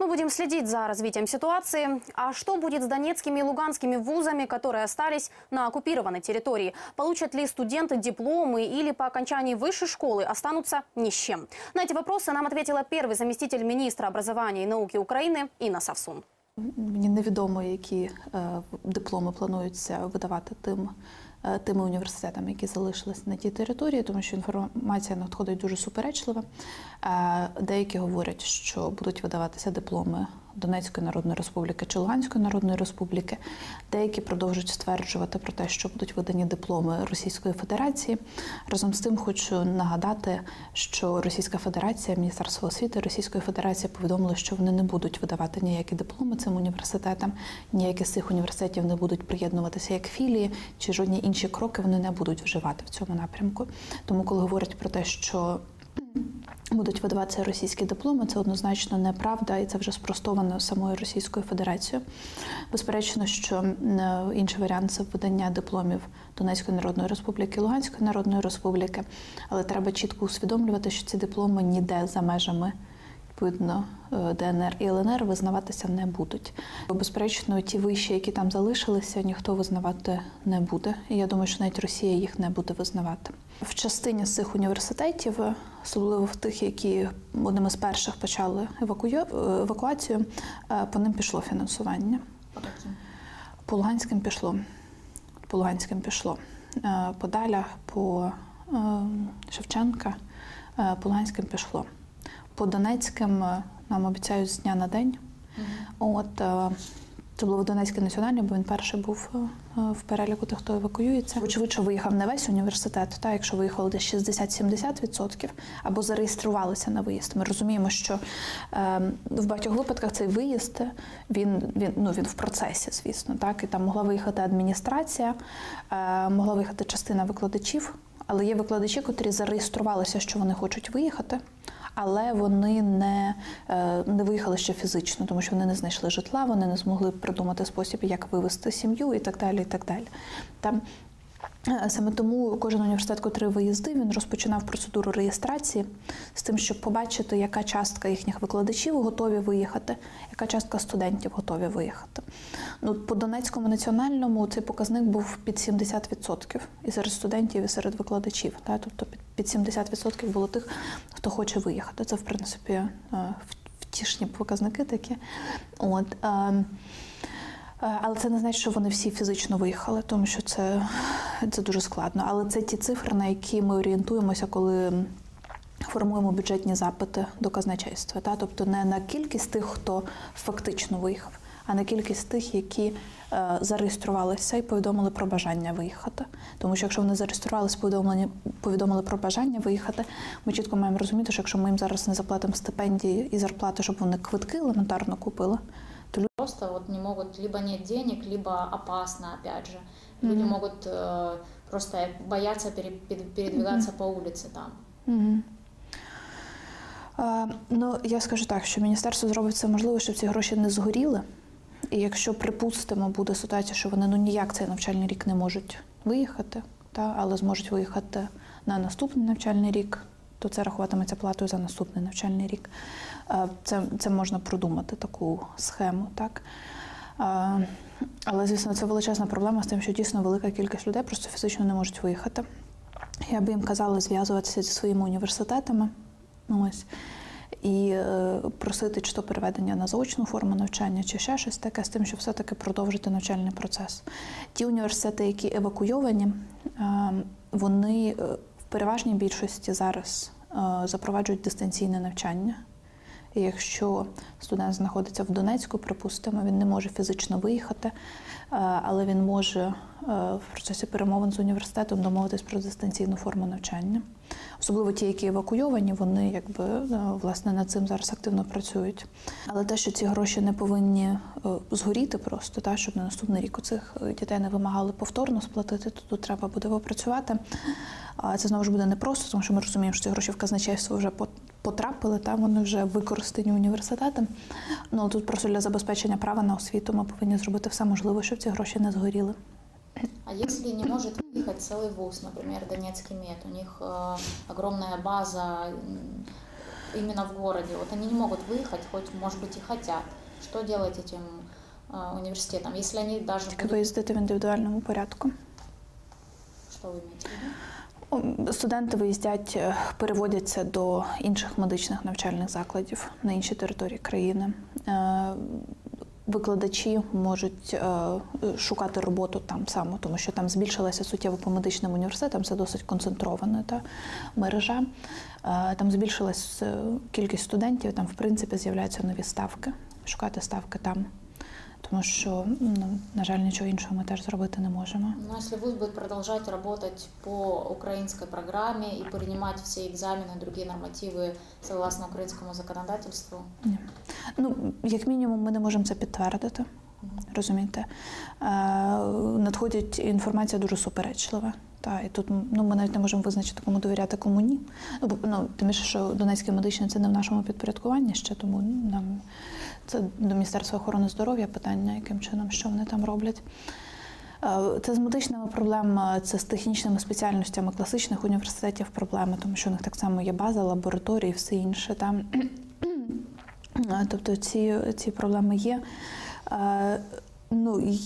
Мы будем следить за развитием ситуации. А что будет с донецкими и луганскими вузами, которые остались на оккупированной территории? Получат ли студенты дипломы или по окончании высшей школы останутся ни с чем? На эти вопросы нам ответила первый заместитель министра образования и науки Украины Инна Савсун. Мені невідомо, які е, дипломи плануються видавати тим, е, тими університетами, які залишились на тій території, тому що інформація надходить дуже суперечлива. Е, Деякі говорять, що будуть видаватися дипломи Донецької Народної Республіки чи Луганської Народної Республіки. Деякі продовжують стверджувати про те, що будуть видані дипломи Російської Федерації. Разом з тим хочу нагадати, що Російська Федерація, Міністерство освіти Російської Федерації повідомили, що вони не будуть видавати ніякі дипломи цим університетам, ніякі з цих університетів не будуть приєднуватися як філії, чи жодні інші кроки вони не будуть вживати в цьому напрямку. Тому, коли говорять про те, що будуть видаватися російські дипломи, це однозначно неправда, і це вже спростовано самою Російською Федерацією. Безперечно, що е, інший варіант це видання дипломів Донецької Народної Республіки, Луганської Народної Республіки, але треба чітко усвідомлювати, що ці дипломи ніде за межами. Відповідно, е, ДНР і ЛНР визнаватися не будуть. Безперечно, ті виші, які там залишилися, ніхто визнавати не буде. І я думаю, що навіть Росія їх не буде визнавати. В частині з цих університетів, особливо в тих, які одними з перших почали евакую... е, евакуацію, е, по ним пішло фінансування. По Луганським пішло. По Луганським пішло. По Далях, по Шевченка, по Луганським пішло. По Донецьким е, нам обіцяють з дня на день. От е, це було в Донецький національний, бо він перший був е, в переліку тих, хто евакуюється. Очевидь, виїхав не весь університет, та якщо виїхало десь 60-70% або зареєструвалися на виїзд. Ми розуміємо, що е, в багатьох випадках цей виїзд він, він, ну, він в процесі, звісно, так і там могла виїхати адміністрація, е, могла виїхати частина викладачів. Але є викладачі, котрі зареєструвалися, що вони хочуть виїхати, але вони не, е, не виїхали ще фізично, тому що вони не знайшли житла, вони не змогли придумати спосіб, як вивести сім'ю і так далі. І так далі. Там Саме тому кожен університет, котрий виїздив, він розпочинав процедуру реєстрації з тим, щоб побачити, яка частка їхніх викладачів готові виїхати, яка частка студентів готові виїхати. Ну, по Донецькому національному цей показник був під 70% і серед студентів, і серед викладачів. Та? Тобто під- під 70% було тих, хто хоче виїхати. Це, в принципі, е, втішні показники такі. От, ем, Е, Але це не значить, що вони всі фізично виїхали, тому що це, це дуже складно. Але це ті цифри, на які ми орієнтуємося, коли формуємо бюджетні запити до казначейства. Та? Тобто не на кількість тих, хто фактично виїхав, а на кількість тих, які е, зареєструвалися і повідомили про бажання виїхати. Тому що якщо вони зареєструвалися, повідомлені повідомили про бажання виїхати, ми чітко маємо розуміти, що якщо ми їм зараз не заплатимо стипендії і зарплати, щоб вони квитки елементарно купили, Просто вот не могут, либо нет денег, либо опасно, опять же. Люди могут э, просто бояться пере- пере- передвигаться по улице там. Мгм. Е, Ну, я скажу так, що міністерство зробить все можливе, щоб ці гроші не згоріли. І якщо припустимо, буде ситуація, що вони ну ніяк цей навчальний рік не можуть виїхати, та, але зможуть виїхати на наступний навчальний рік, то це рахуватиметься платою за наступний навчальний рік. Е, Це, це можна продумати таку схему, так. Е, Але, звісно, це величезна проблема з тим, що дійсно велика кількість людей просто фізично не можуть виїхати. Я би їм казала зв'язуватися зі своїми університетами. Ось. І е, просити чи то переведення на заочну форму навчання, чи ще щось таке з тим, щоб все-таки продовжити навчальний процес. Ті університети, які евакуйовані, е, вони переважній більшості зараз е, запроваджують дистанційне навчання. Якщо студент знаходиться в Донецьку, припустимо, він не може фізично виїхати, е, але він може е, в процесі перемовин з університетом домовитись про дистанційну форму навчання. Особливо ті, які евакуйовані, вони якби е, власне над цим зараз активно працюють. Але те, що ці гроші не повинні згоріти просто, та, щоб на наступний рік у цих дітей не вимагали повторно сплатити, то тут треба буде попрацювати. Це знову ж буде непросто, тому що ми розуміємо, що ці гроші в казначейство вже потрапили, там вони вже використані університетом. Ну тут просто для забезпечення права на освіту ми повинні зробити все можливе, щоб ці гроші не згоріли. А если не может выехать целый вуз, например, Донецкий мед, у них э, огромная база, м, именно в городе. Вот они не могут выехать, хоть, может быть, и хотят. Что делать этим э, университетам, если они даже Тільки будут... виїздити в індивідуальному порядку. Что вы имеете в виду? Студенти виїздять, е, переводяться до інших медичних навчальних закладів на інші території країни. Е, Викладачі можуть е, шукати роботу там само, тому що там збільшилася суттєво по медичним університетам, це досить концентрована та мережа. Там збільшилась кількість студентів, там в принципі з'являються нові ставки. Шукати ставки там, тому що, ну, на жаль, нічого іншого ми теж зробити не можемо. Но если вуз будет продолжать работать по украинской программе и принимать все экзамены, другие нормативы согласно украинскому законодательству, Ні. Ну, як мінімум, ми не можемо це підтвердити. Розумієте? Е, надходить інформація дуже суперечлива. Та, і тут ну, ми навіть не можемо визначити, кому довіряти, кому ні. Ну, бо, ну, тим більше, що Донецький медичний це не в нашому підпорядкуванні ще, тому нам це до Міністерства охорони здоров'я питання, яким чином, що вони там роблять. Е, Це з медичними проблемами, це з технічними спеціальностями класичних університетів проблеми, тому що у них так само є база, лабораторії, все інше. Там. Е, Тобто ці, ці проблеми є. Ну,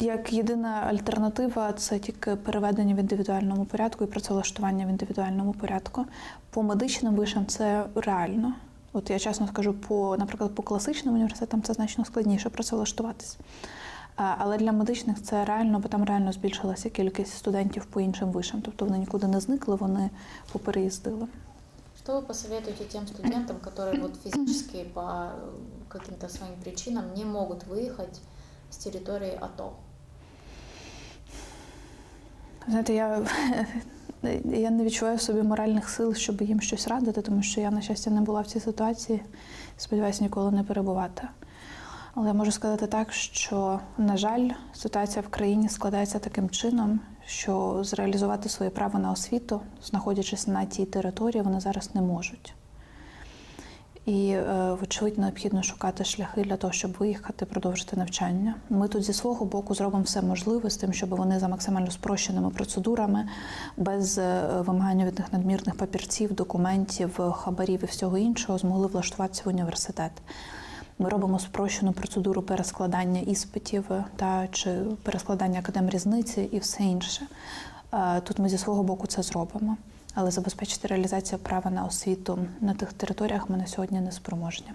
як єдина альтернатива, це тільки переведення в індивідуальному порядку і працевлаштування в індивідуальному порядку. По медичним вишам це реально. От я чесно скажу, по, наприклад, по класичним університетам це значно складніше працевлаштуватись. Але для медичних це реально, бо там реально збільшилася кількість студентів по іншим вишам. Тобто вони нікуди не зникли, вони попереїздили. что вы посоветуете тем студентам, которые вот физически по э, каким-то своим причинам не могут выехать с территории АТО? Знаєте, я, я не відчуваю в собі моральних сил, щоб їм щось радити, тому що я, на щастя, не була в цій ситуації. Сподіваюся, ніколи не перебувати. Але я можу сказати так, що, на жаль, ситуація в країні складається таким чином, що зреалізувати своє право на освіту, знаходячись на тій території, вони зараз не можуть. І, е, вочевидь, необхідно шукати шляхи для того, щоб виїхати, продовжити навчання. Ми тут зі свого боку зробимо все можливе з тим, щоб вони за максимально спрощеними процедурами, без е, вимагання від них надмірних папірців, документів, хабарів і всього іншого, змогли влаштуватися в університет. Ми робимо спрощену процедуру перескладання іспитів е, та чи перескладання академрізниці і все інше. Е, Тут ми зі свого боку це зробимо. Але забезпечити реалізацію права на освіту на тих територіях ми на сьогодні не спроможні.